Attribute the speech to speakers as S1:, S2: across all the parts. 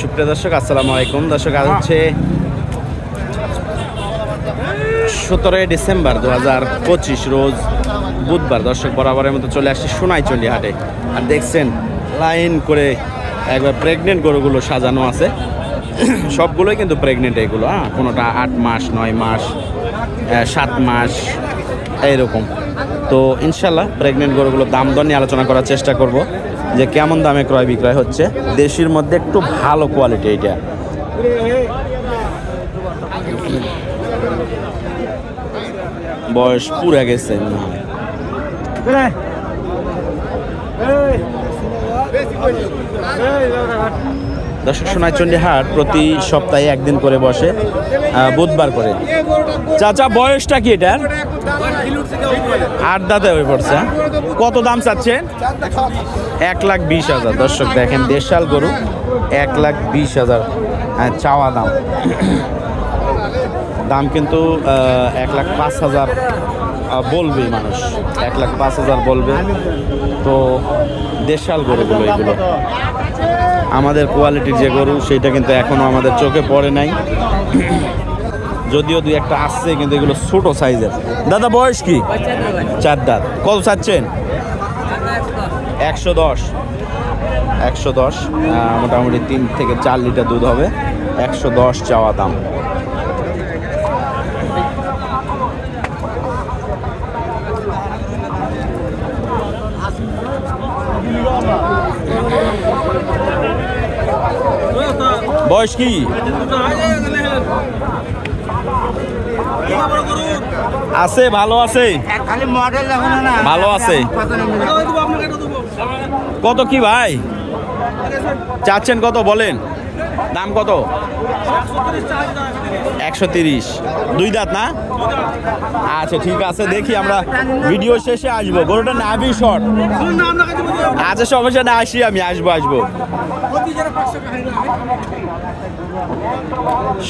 S1: সুপ্রিয় দর্শক, আসসালামু আলাইকুম। দর্শক, আজ হচ্ছে সতেরোই ডিসেম্বর দু হাজার পঁচিশ রোজ বুধবার। দর্শক, বরাবরের মতো চলে আসছে সোনাইচন্ডী হাটে। আর দেখছেন, লাইন করে একবার প্রেগনেন্ট গরুগুলো সাজানো আছে। সবগুলোই কিন্তু প্রেগনেন্ট এগুলো হ্যাঁ? কোনোটা আট মাস, নয় মাস সাত মাস এইরকম তো ইনশাল্লাহ প্রেগনেন্ট গরুগুলোর দাম দর নিয়ে আলোচনা করার চেষ্টা করব যে কেমন দামে ক্রয় বিক্রয় হচ্ছে দেশির মধ্যে একটু ভালো কোয়ালিটি এটা বয়স পুরা গেছে মনে হয় দর্শক সোনাইচন্ডী হাট প্রতি সপ্তাহে একদিন করে বসে বুধবার করে। চাচা বয়সটা কি এটার? আট দাঁতে হয়ে পড়ছে হ্যাঁ? কত দাম চাচ্ছেন? এক লাখ বিশ হাজার। দর্শক দেখেন দেশাল গরু এক লাখ বিশ হাজার হ্যাঁ, চাওয়া দাম। দাম কিন্তু এক লাখ পাঁচ হাজার বলবে মানুষ। এক লাখ পাঁচ হাজার বলবে। তো দেশাল গরুগুলো এগুলো। আমাদের কোয়ালিটির যে গরু সেটা কিন্তু এখনও আমাদের চোখে পড়ে নাই। যদিও দুই একটা আসছে, কিন্তু এগুলো ছোটো সাইজের। দাদা, বয়স কি? চার দাঁত। কত চাচ্ছেন? একশো দশ। একশো দশ মোটামুটি তিন থেকে চার লিটার দুধ হবে। একশো দশ চাওয়া দাম। বয়স কি? আছে, ভালো আছে? ভালো আছে। কত কি ভাই? চাচ্ছেন কত, বলেন। দাম কত? একশো তিরিশ। দুই দাঁত না? আচ্ছা ঠিক আছে, দেখি আমরা ভিডিও শেষে আসব। গরুটা নাভি শর্ট আচ্ছা সমস্যা না, আসি আমি, আসব আসব।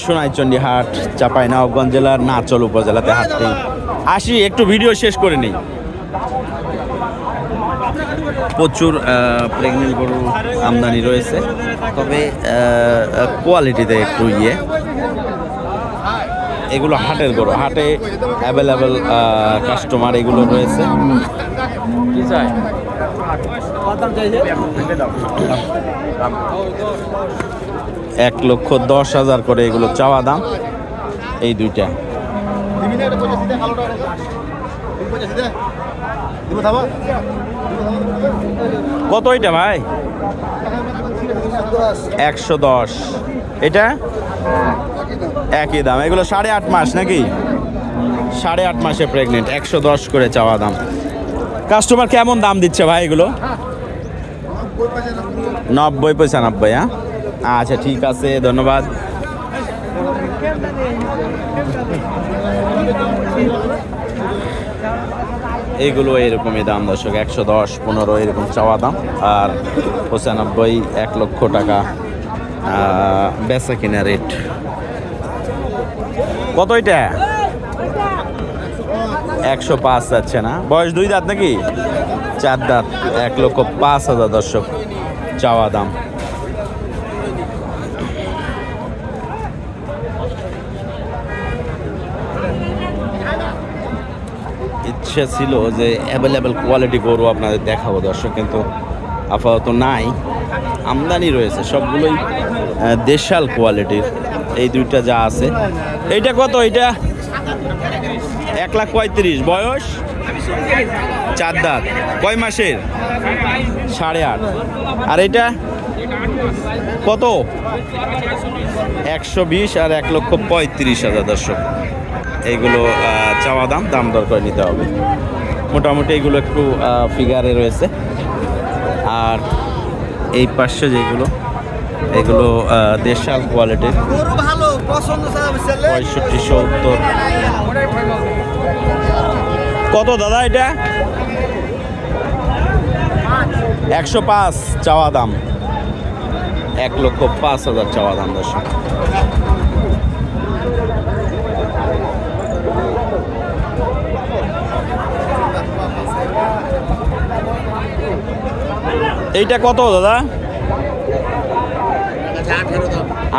S1: সোনাইচন্ডী হাট চাপাই নবাবগঞ্জ জেলার নাচল উপজেলাতে হাটটি আসি একটু ভিডিও শেষ করে নেই। প্রচুর প্রেগনেন্ট গরু আমদানি রয়েছে। তবে কোয়ালিটিতে একটু ইয়ে। এগুলো হাটের গরু হাটে অ্যাভেলেবেল কাস্টমার এগুলো রয়েছে। চাই? এক লক্ষ দশ হাজার করে এগুলো চাওয়া দাম। এই দুইটা। কত এটা ভাই? একশো দশ। এটা? একই দাম। এগুলো সাড়ে আট মাস নাকি? সাড়ে আট মাসে প্রেগনেন্ট একশো দশ করে চাওয়া দাম। কাস্টমার কেমন দাম দিচ্ছে ভাই এগুলো? নব্বই পঁচানব্বই হ্যাঁ? আচ্ছা ঠিক আছে, ধন্যবাদ। এগুলো এরকমই দাম, দর্শক, একশো দশ, পনেরো, এরকম চাওয়া দাম। আর পঁচানব্বই, এক লক্ষ টাকা বেচা কিনা রেট কত এটা? একশো পাঁচ যাচ্ছে না? বয়স দুই দাঁত নাকি? চার দাঁত, এক লক্ষ পাঁচ হাজার দর্শক, চাওয়া দাম। ইচ্ছে ছিল যে অ্যাভেলেবেল কোয়ালিটি গরু আপনাদের দেখাবো দর্শক, কিন্তু আপাতত নাই। আমদানি রয়েছে, সবগুলোই দেশাল কোয়ালিটির এই দুইটা যা আছে। এইটা কত এইটা? এক লাখ পঁয়ত্রিশ। বয়স? চার দাঁত। কয় মাসের? সাড়ে আট। আর এটা কত? একশো বিশ আর এক লক্ষ পঁয়ত্রিশ হাজার দর্শক। এইগুলো চাওয়া দাম দাম দর করে নিতে হবে। মোটামুটি এগুলো একটু ফিগারে রয়েছে। আর এই পাশে যেগুলো, এগুলো দেশাল কোয়ালিটির পঁয়ষট্টি, সত্তর। কত দাদা এটা? একশো পাঁচ, চাওয়া দাম। এক লক্ষ পাঁচ হাজার চাওয়া দাম দর্শক। এইটা কত দাদা?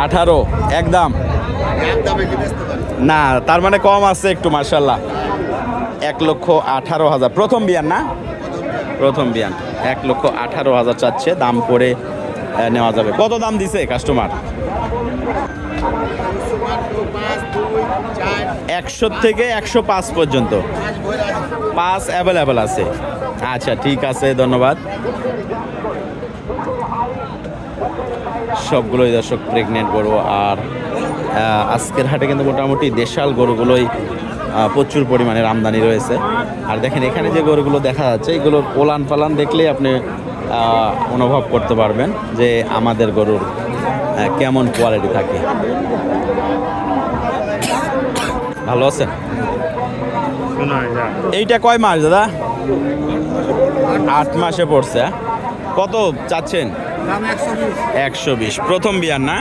S1: আঠারো। একদম না তার মানে কম আছে একটু মার্শাল্লাহ এক লক্ষ আঠারো হাজার। প্রথম বিয়ান না? প্রথম বিয়ান। এক লক্ষ আঠারো হাজার চাচ্ছে দাম আহ, নেওয়া যাবে। কত দাম দিছে কাস্টমার একশো থেকে একশো পাঁচ পর্যন্ত। পাঁচ অ্যাভেলেবেল আছে। আচ্ছা ঠিক আছে, ধন্যবাদ। সবগুলোই দর্শক প্রেগনেন্ট গরু আর আজকের হাটে কিন্তু মোটামুটি দেশাল গরুগুলোই প্রচুর পরিমাণের আমদানি রয়েছে। আর দেখেন, এখানে যে গরুগুলো দেখা যাচ্ছে এগুলোর পোলান পালান দেখলেই আপনি অনুভব করতে পারবেন যে আমাদের গরুর কেমন কোয়ালিটি থাকে। ভালো আছেন? এইটা কয় মাস দাদা? আট মাসে পড়ছে হ্যাঁ? কত চাচ্ছেন? একশো বিশ। প্রথম বিয়ান না?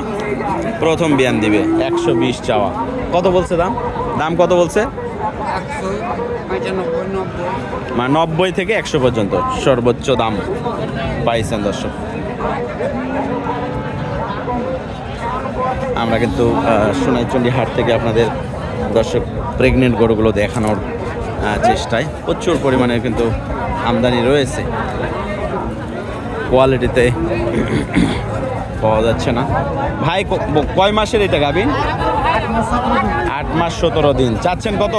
S1: প্রথম বিয়ান দিবে, একশো বিশ চাওয়া। কত বলছে দাম? দাম কত বলছে? মানে নব্বই থেকে একশো পর্যন্ত সর্বোচ্চ দাম পাইছেন দর্শক। আমরা কিন্তু সোনাইচন্ডী হাট থেকে আপনাদের দর্শক প্রেগনেন্ট গরুগুলো দেখানোর চেষ্টায়। প্রচুর পরিমাণে কিন্তু আমদানি রয়েছে। কোয়ালিটিতে পাওয়া যাচ্ছে না। ভাই কয় মাসের এটা গাবিন আট মাস সতেরো দিন। চাচ্ছেন কত?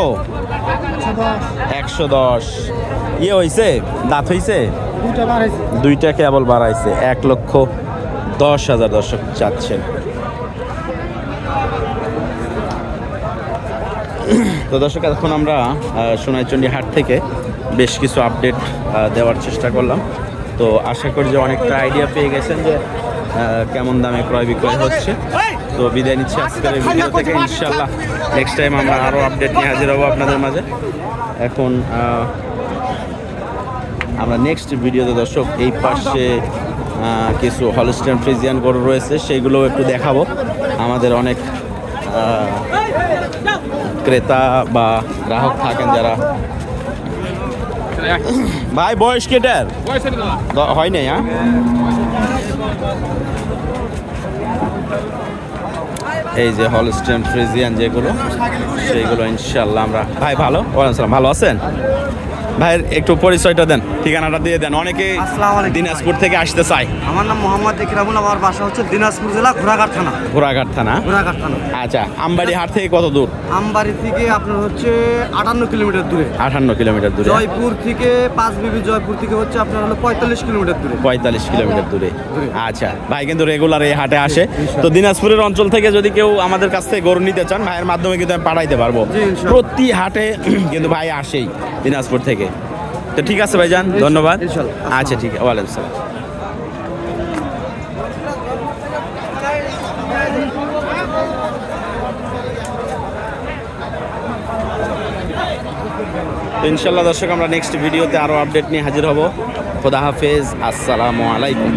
S1: একশো দশ। ইয়ে হয়েছে দাঁত হয়েছে দুইটা কেবল বাড়াইছে। এক লক্ষ দশ হাজার দর্শক চাচ্ছেন। তো দর্শক এখন আমরা সোনাইচন্ডী হাট থেকে বেশ কিছু আপডেট দেওয়ার চেষ্টা করলাম। তো আশা করি যে অনেকটা আইডিয়া পেয়ে গেছেন যে কেমন দামে ক্রয় বিক্রয় হচ্ছে। তো বিদায় নিচ্ছি আজকের এই ভিডিও থেকে ইনশাল্লাহ নেক্সট টাইম আমরা আরও আপডেট নিয়ে হাজির হব আপনাদের মাঝে। এখন আমরা নেক্সট ভিডিওতে দর্শক এই পাশে কিছু হলস্টেন ফ্রিজিয়ান গরু রয়েছে সেইগুলো একটু দেখাবো। আমাদের অনেক ক্রেতা বা গ্রাহক থাকেন যারা ভাই বয়স কেটার? হয় নাই হ্যাঁ? এই যে হলস্টেন ফ্রিজিয়ান যেগুলো সেইগুলো ইনশাল্লাহ আমরা ভাই ভালো? ওয়ালাইকুম ভালো আছেন? ভাইয়ের একটু পরিচয়টা দেন ঠিকানাটা দিয়ে দেন। অনেকে। দিনাজপুর থেকে আসতে চায়।
S2: আমার নাম মোহাম্মদ ইকরামুল আমার বাসা হচ্ছে দিনাজপুর জেলা ঘোড়াঘাট থানা।
S1: ঘোড়াঘাট থানা?
S2: ঘোড়াঘাট থানা।
S1: আচ্ছা আমবাড়ি হাট থেকে কত দূর?
S2: আমবাড়ি থেকে আপনার হচ্ছে আটান্ন কিলোমিটার দূরে।
S1: আটান্ন কিলোমিটার দূরে।
S2: জয়পুর থেকে পাঁচ বিবি জয়পুর থেকে হচ্ছে আপনার হলো পঁয়তাল্লিশ কিলোমিটার দূরে।
S1: পঁয়তাল্লিশ কিলোমিটার দূরে। আচ্ছা ভাই কিন্তু রেগুলার এই হাটে আসে। তো দিনাজপুরের অঞ্চল থেকে যদি কেউ আমাদের কাছ থেকে গরু নিতে চান ভাইয়ের মাধ্যমে কিন্তু আমি পাঠাইতে পারব। প্রতি হাটে কিন্তু ভাই আসেই দিনাজপুর থেকে। তো ঠিক আছে ভাইজান ধন্যবাদ। আচ্ছা ঠিক আছে ওয়ালাইকুম সালাম। ইনশাল্লাহ দর্শক আমরা নেক্সট ভিডিওতে আরও আপডেট নিয়ে হাজির হব। খোদা হাফেজ আসসালামু আলাইকুম।